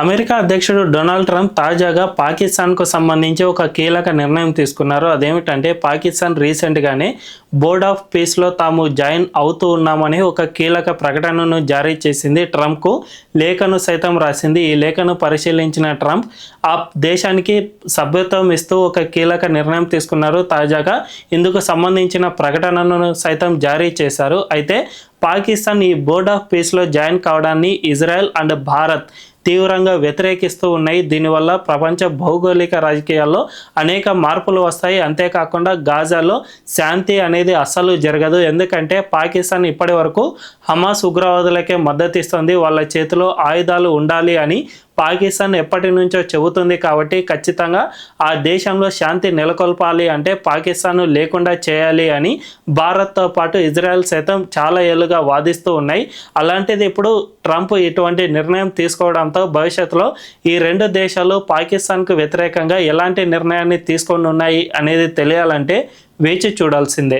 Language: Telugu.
అమెరికా అధ్యక్షుడు డొనాల్డ్ ట్రంప్ తాజాగా పాకిస్తాన్కు సంబంధించి ఒక కీలక నిర్ణయం తీసుకున్నారు. అదేమిటంటే పాకిస్తాన్ రీసెంట్గానే బోర్డ్ ఆఫ్ పీస్లో తాము జాయిన్ అవుతూ ఉన్నామని ఒక కీలక ప్రకటనను జారీ చేసింది. ట్రంప్కు లేఖను సైతం రాసింది. ఈ లేఖను పరిశీలించిన ట్రంప్ ఆ దేశానికి సభ్యత్వం ఇస్తూ ఒక కీలక నిర్ణయం తీసుకున్నారు. తాజాగా ఇందుకు సంబంధించిన ప్రకటనను సైతం జారీ చేశారు. అయితే పాకిస్తాన్ ఈ బోర్డ్ ఆఫ్ పీస్లో జాయిన్ కావడాన్ని ఇజ్రాయెల్ అండ్ భారత్ తీవ్రంగా వ్యతిరేకిస్తూ ఉన్నాయి. దీనివల్ల ప్రపంచ భౌగోళిక రాజకీయాల్లో అనేక మార్పులు వస్తాయి. అంతేకాకుండా గాజాలో శాంతి అనేది అస్సలు జరగదు. ఎందుకంటే పాకిస్తాన్ ఇప్పటి వరకు హమాస్ ఉగ్రవాదులకే మద్దతు ఇస్తుంది. వాళ్ళ చేతిలో ఆయుధాలు ఉండాలి అని పాకిస్తాన్ ఎప్పటి నుంచో చెబుతుంది కాబట్టి ఖచ్చితంగా ఆ దేశంలో శాంతి నెలకొల్పాలి అంటే పాకిస్తాన్ లేకుండా చేయాలి అని భారత్తో పాటు ఇజ్రాయెల్ సైతం చాలా ఏళ్ళుగా వాదిస్తూ ఉన్నాయి. అలాంటిది ఇప్పుడు ట్రంప్ ఇటువంటి నిర్ణయం తీసుకోవడంతో భవిష్యత్తులో ఈ రెండు దేశాలు పాకిస్తాన్కు వ్యతిరేకంగా ఎలాంటి నిర్ణయాన్ని తీసుకొని ఉన్నాయి అనేది తెలియాలంటే వేచి చూడాల్సిందే.